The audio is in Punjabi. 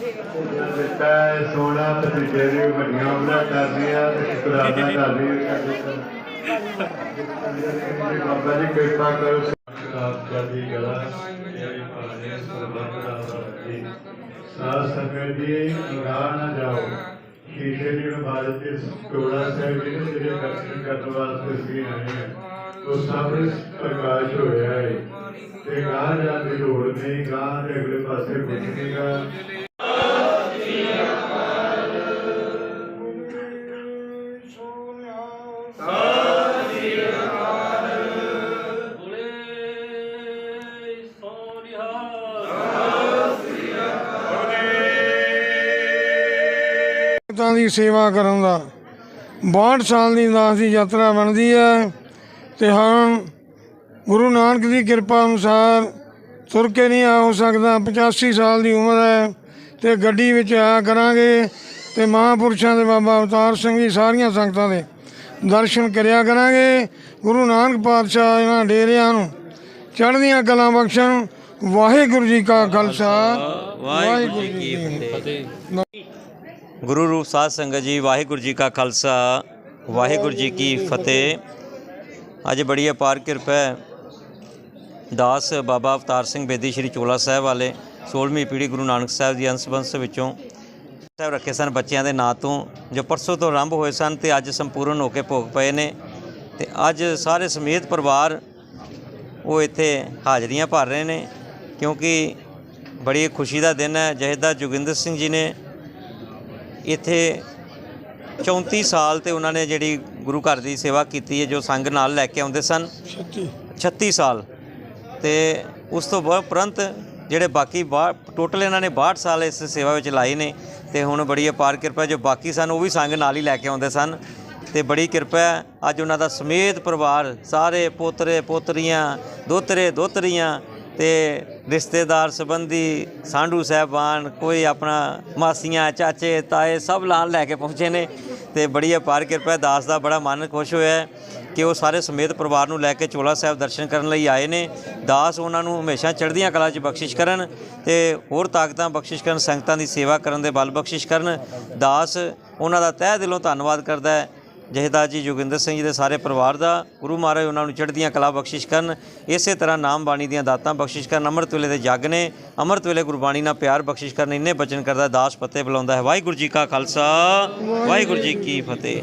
ਦਿੱਤਾ ਹੈ ਸੋਨਾ ਤੇ ਤੇਰੇ ਵੱਡੀਆਂ ਉਮਰਾਂ ਕਰਦੀਆਂ ਤੇ ਸ਼ੁਕਰਾਨਾ ਕਰਦੀਆਂ ਬਾਬਾ ਜੀ, ਕਿਰਪਾ ਕਰੋ। ਆਪ ਜਲਦੀ ਗਲਾ ਜਿਹੜੀ ਪਾਣੇ ਸਰਬੱਤ ਦਾ। ਰੱਖੀ ਸਾਧ ਸੰਗਤ ਜੀ ਅਗਾਹ ਨਾ ਜਾਓ। ਸ਼ੀਸ਼ੇ ਦੀ ਇਬਾਦਤ ਦੇ ਟੋੜਾ ਸਾਹਿਬ ਜੀ ਦੇ ਜਿਹੜੇ ਦਰਸ਼ਨ ਕਰਨ ਵਾਸਤੇ ਅਸੀਂ ਆਏ ਹਾਂ, ਉਹ ਸਾਹਮਣੇ ਪ੍ਰਕਾਸ਼ ਹੋਇਆ ਹੈ ਤੇ ਗਾਹ ਜਾਣ ਦੀ ਲੋੜ ਨਹੀਂ, ਗਾਹ ਦੇ ਅਗਲੇ ਪਾਸੇ ਕੁਝ ਨਹੀਂਗਾ ਸੰਗਤਾਂ ਦੀ ਸੇਵਾ ਕਰਨ ਦਾ। 62 ਸਾਲ ਦੀ ਦਾਸ ਦੀ ਯਾਤਰਾ ਬਣਦੀ ਹੈ ਤੇ ਹਾਂ ਗੁਰੂ ਨਾਨਕ ਦੀ ਕਿਰਪਾ ਅਨੁਸਾਰ ਤੁਰ ਕੇ ਨਹੀਂ ਆ ਹੋ ਸਕਦਾ। 85 ਸਾਲ ਦੀ ਉਮਰ ਹੈ ਤੇ ਗੱਡੀ ਵਿੱਚ ਆਇਆ ਕਰਾਂਗੇ ਤੇ ਮਹਾਂਪੁਰਸ਼ਾਂ ਦੇ ਬਾਬਾ ਅਵਤਾਰ ਸਿੰਘ ਜੀ ਸਾਰੀਆਂ ਸੰਗਤਾਂ ਦੇ ਦਰਸ਼ਨ ਕਰਿਆ ਕਰਾਂਗੇ। ਗੁਰੂ ਨਾਨਕ ਪਾਤਸ਼ਾਹ ਇਹਨਾਂ ਡੇਰਿਆਂ ਨੂੰ ਚੜ੍ਹਦੀਆਂ ਕਲਾਂ ਬਖਸ਼ਣ। ਵਾਹਿਗੁਰੂ ਜੀ ਕਾ ਖਾਲਸਾ। ਵਾਹਿਗੁਰੂ ਜੀ ਕੀ ਫਤਿਹ। ਗੁਰੂ ਰੂਪ ਸਾਧ ਸੰਗਤ ਜੀ, ਵਾਹਿਗੁਰੂ ਜੀ ਕਾ ਖਾਲਸਾ, ਵਾਹਿਗੁਰੂ ਜੀ ਕੀ ਫਤਿਹ। ਅੱਜ ਬੜੀ ਅਪਾਰ ਕਿਰਪਾ ਹੈ। ਦਾਸ ਬਾਬਾ ਅਵਤਾਰ ਸਿੰਘ ਬੇਦੀ ਸ਼੍ਰੀ ਚੋਲਾ ਸਾਹਿਬ ਵਾਲੇ 16ਵੀਂ ਪੀੜ੍ਹੀ ਗੁਰੂ ਨਾਨਕ ਸਾਹਿਬ ਦੀ ਅੰਸ਼-ਬੰਸ ਵਿੱਚੋਂ ਸਾਹਿਬ ਰੱਖੇ ਸਨ ਬੱਚਿਆਂ ਦੇ ਨਾਂ ਤੋਂ, ਜੋ ਪਰਸੋਂ ਤੋਂ ਆਰੰਭ ਹੋਏ ਸਨ ਤੇ ਅੱਜ ਸੰਪੂਰਨ ਹੋ ਕੇ ਭੋਗ ਪਏ ਨੇ ਤੇ ਅੱਜ ਸਾਰੇ ਸਮੇਤ ਪਰਿਵਾਰ ਉਹ ਇੱਥੇ ਹਾਜ਼ਰੀਆਂ ਭਰ ਰਹੇ ਨੇ ਕਿਉਂਕਿ ਬੜੀ ਖੁਸ਼ੀ ਦਾ ਦਿਨ ਹੈ। ਜਹੇਦਾਰ ਜੋਗਿੰਦਰ ਸਿੰਘ ਜੀ ਨੇ ਇੱਥੇ 34 ਸਾਲ ਤੇ ਉਹਨਾਂ ਨੇ ਜਿਹੜੀ ਗੁਰੂ ਘਰ ਦੀ ਸੇਵਾ ਕੀਤੀ ਹੈ ਜੋ ਸੰਗ ਨਾਲ ਲੈ ਕੇ ਆਉਂਦੇ ਸਨ। 36 ਸਾਲ। ਤੇ ਉਸ ਤੋਂ ਬਾਅਦ ਪ੍ਰੰਤ ਜਿਹੜੇ ਬਾਕੀ ਟੋਟਲ ਇਹਨਾਂ ਨੇ 62 ਸਾਲ ਇਸ ਸੇਵਾ ਵਿੱਚ ਲਾਏ ਨੇ। ਤੇ ਹੁਣ ਬੜੀ ਅਪਾਰ ਕਿਰਪਾ ਜੋ ਬਾਕੀ ਸਨ ਉਹ ਵੀ ਸੰਗ ਨਾਲ ਹੀ ਲੈ ਕੇ ਆਉਂਦੇ ਸਨ। ਤੇ ਬੜੀ ਕਿਰਪਾ ਅੱਜ ਉਹਨਾਂ ਦਾ ਸਮੇਤ ਪਰਿਵਾਰ ਸਾਰੇ ਪੋਤਰੇ ਪੋਤਰੀਆਂ ਦੋਤਰੇ ਦੋਤਰੀਆਂ ਤੇ ਰਿਸ਼ਤੇਦਾਰ ਸੰਬੰਧੀ, ਸਾਂਢੂ ਸਾਹਿਬਾਨ, ਕੋਈ ਆਪਣਾ ਮਾਸੀਆਂ, ਚਾਚੇ, ਤਾਏ, ਸਭ ਨਾਲ ਲੈ ਕੇ ਪਹੁੰਚੇ ਨੇ ਤੇ ਬੜੀ ਅਪਾਰ ਕਿਰਪਾ, ਦਾਸ ਦਾ ਬੜਾ ਮਨ ਖੁਸ਼ ਹੋਇਆ ਕਿ ਉਹ ਸਾਰੇ ਸਮੇਤ ਪਰਿਵਾਰ ਨੂੰ ਲੈ ਕੇ ਚੋਲਾ ਸਾਹਿਬ ਦਰਸ਼ਨ ਕਰਨ ਲਈ ਆਏ ਨੇ। ਦਾਸ ਉਹਨਾਂ ਨੂੰ ਹਮੇਸ਼ਾ ਚੜ੍ਹਦੀਆਂ ਕਲਾ 'ਚ ਬਖਸ਼ਿਸ਼ ਕਰਨ ਤੇ ਹੋਰ ਤਾਕਤਾਂ ਬਖਸ਼ਿਸ਼ ਕਰਨ, ਸੰਗਤਾਂ ਦੀ ਸੇਵਾ ਕਰਨ ਦੇ ਬਲ ਬਖਸ਼ਿਸ਼ ਕਰਨ। ਦਾਸ ਉਹਨਾਂ ਦਾ ਤਹਿ ਦਿਲੋਂ ਧੰਨਵਾਦ ਕਰਦਾ ਹੈ ਜਹੇਦਾਰ ਜੀ ਜੋਗਿੰਦਰ ਸਿੰਘ ਜੀ ਦੇ ਸਾਰੇ ਪਰਿਵਾਰ ਦਾ ਗੁਰੂ ਮਹਾਰਾਜ ਉਹਨਾਂ ਨੂੰ ਚੜ੍ਹਦੀਆਂ ਕਲਾ ਬਖਸ਼ਿਸ਼ ਕਰਨ, ਇਸੇ ਤਰ੍ਹਾਂ ਨਾਮ ਬਾਣੀ ਦੀਆਂ ਦਾਤਾਂ ਬਖਸ਼ਿਸ਼ ਕਰਨ, ਅੰਮ੍ਰਿਤ ਵੇਲੇ ਦੇ ਜੱਗ ਨੇ, ਅੰਮ੍ਰਿਤ ਵੇਲੇ ਗੁਰਬਾਣੀ ਨਾਲ ਪਿਆਰ ਬਖਸ਼ਿਸ਼ ਕਰਨ, ਇੰਨੇ ਬਚਨ ਕਰਦਾ, ਦਾਸ ਪੱਤੇ ਬੁਲਾਉਂਦਾ ਹੈ। ਵਾਹਿਗੁਰੂ ਜੀ ਕਾ ਖਾਲਸਾ, ਵਾਹਿਗੁਰੂ ਜੀ ਕੀ ਫਤਿਹ।